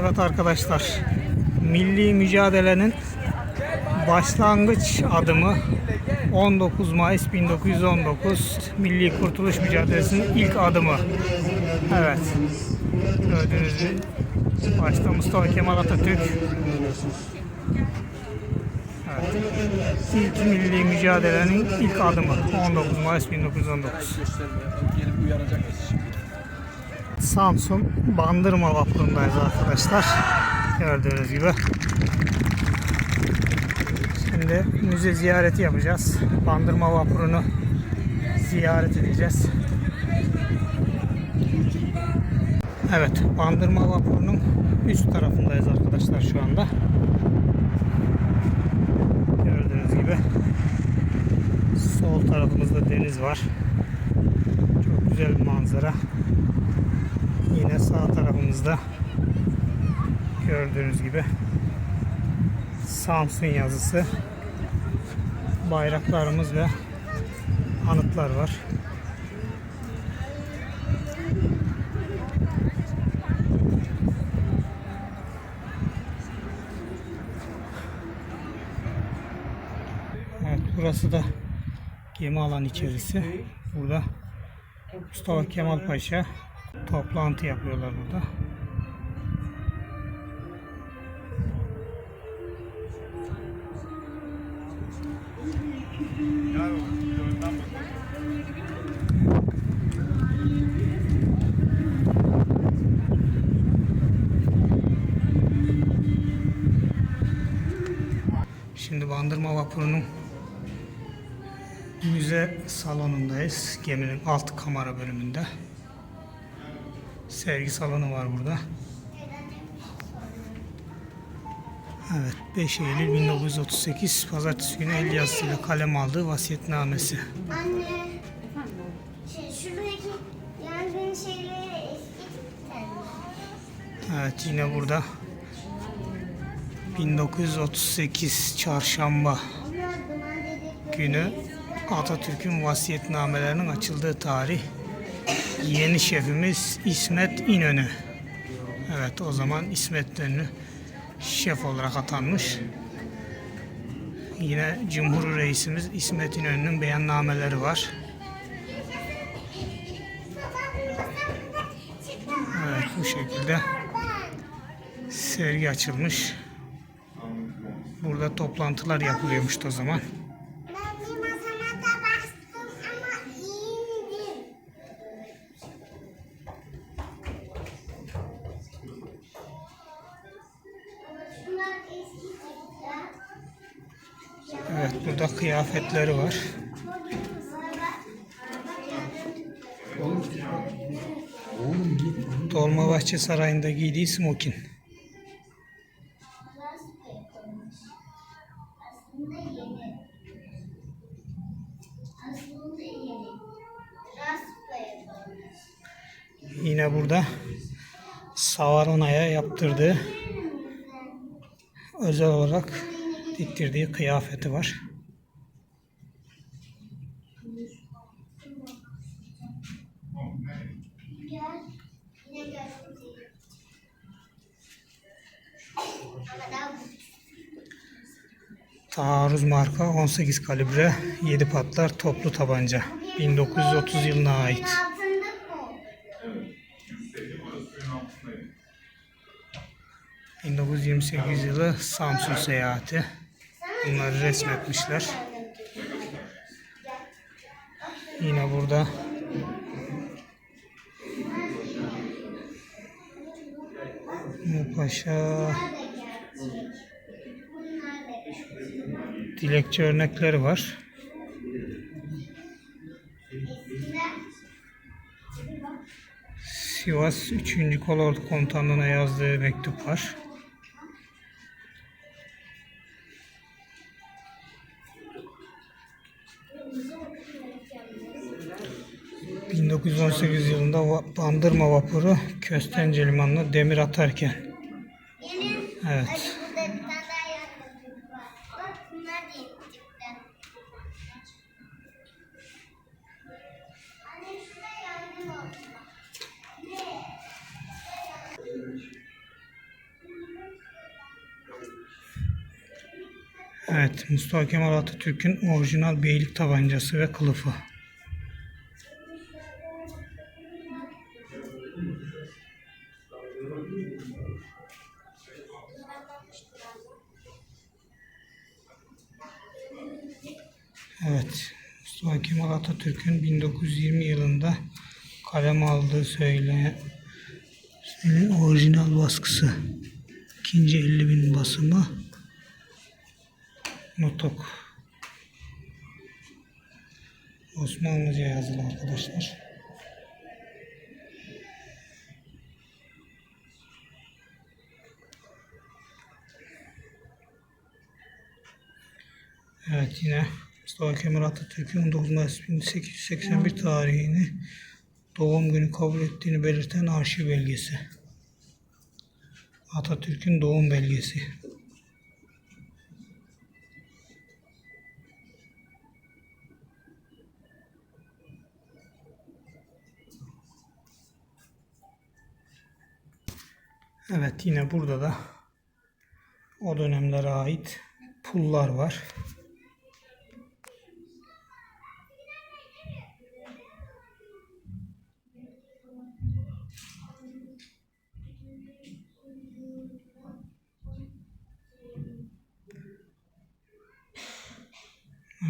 Evet arkadaşlar, milli mücadelenin başlangıç adımı 19 Mayıs 1919 Milli Kurtuluş Mücadelesi'nin ilk adımı. Evet, gördüğünüz gibi başta Mustafa Kemal Atatürk. Evet. İlk milli mücadelenin ilk adımı 19 Mayıs 1919. Gelip uyanacak şimdi. Samsun Bandırma vapurundayız arkadaşlar. Gördüğünüz gibi. Şimdi müze ziyareti yapacağız. Bandırma vapurunu ziyaret edeceğiz. Evet, Bandırma vapurunun üst tarafındayız arkadaşlar şu anda. Gördüğünüz gibi. Sol tarafımızda deniz var. Çok güzel bir manzara. Yine sağ tarafımızda gördüğünüz gibi Samsun yazısı, bayraklarımız ve anıtlar var. Evet, burası da gemi alan içerisi. Burada Mustafa Kemal Paşa toplantı yapıyorlar burada. Şimdi Bandırma Vapuru'nun müze salonundayız. Geminin alt kamera bölümünde. Sergi salonu var burada. Evet 5 Eylül 1938 Pazartesi günü el yazısıyla kalem aldığı vasiyetnamesi. Anne. Şey, şuradaki yangın şeyleri eski tipten. Evet yine burada 1938 Çarşamba günü Atatürk'ün vasiyetnamelerinin açıldığı tarih. Yeni şefimiz İsmet İnönü. Evet o zaman İsmet İnönü şef olarak atanmış. Yine Cumhur Reisimiz İsmet İnönü'nün beyannameleri var. Evet bu şekilde sergi açılmış. Burada toplantılar yapılıyormuş o zaman. Evet burada kıyafetleri var. Dolmabahçe Sarayı'nda giydiği smokin. Yine burada Savarona'ya yaptırdığı özel olarak diktirdiği kıyafeti var. Taarruz marka 18 kalibre 7 patlar toplu tabanca. 1930 yılına ait. mı? 1928 yılı Samsun seyahati. Bunları resmetmişler. Yine burada Mupaşa dilekçe örnekleri var. Sivas 3. Kolordu Komutanlığı'na yazdığı mektup var. 1918 yılında Bandırma vapuru Köstence Limanı'na demir atarken. Evet. Evet, Mustafa Kemal Atatürk'ün orijinal beylik tabancası ve kılıfı. Evet, Mustafa Kemal Atatürk'ün 1920 yılında kalem aldığı söylenen orijinal baskısı. İkinci 50 bin basımı. Notok. Osmanlıca yazılı arkadaşlar. Evet yine Mustafa Kemal Atatürk'ün 19 Mayıs 1881 tarihini doğum günü kabul ettiğini belirten arşiv belgesi. Atatürk'ün doğum belgesi. Evet yine burada da o dönemlere ait pullar var.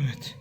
Evet.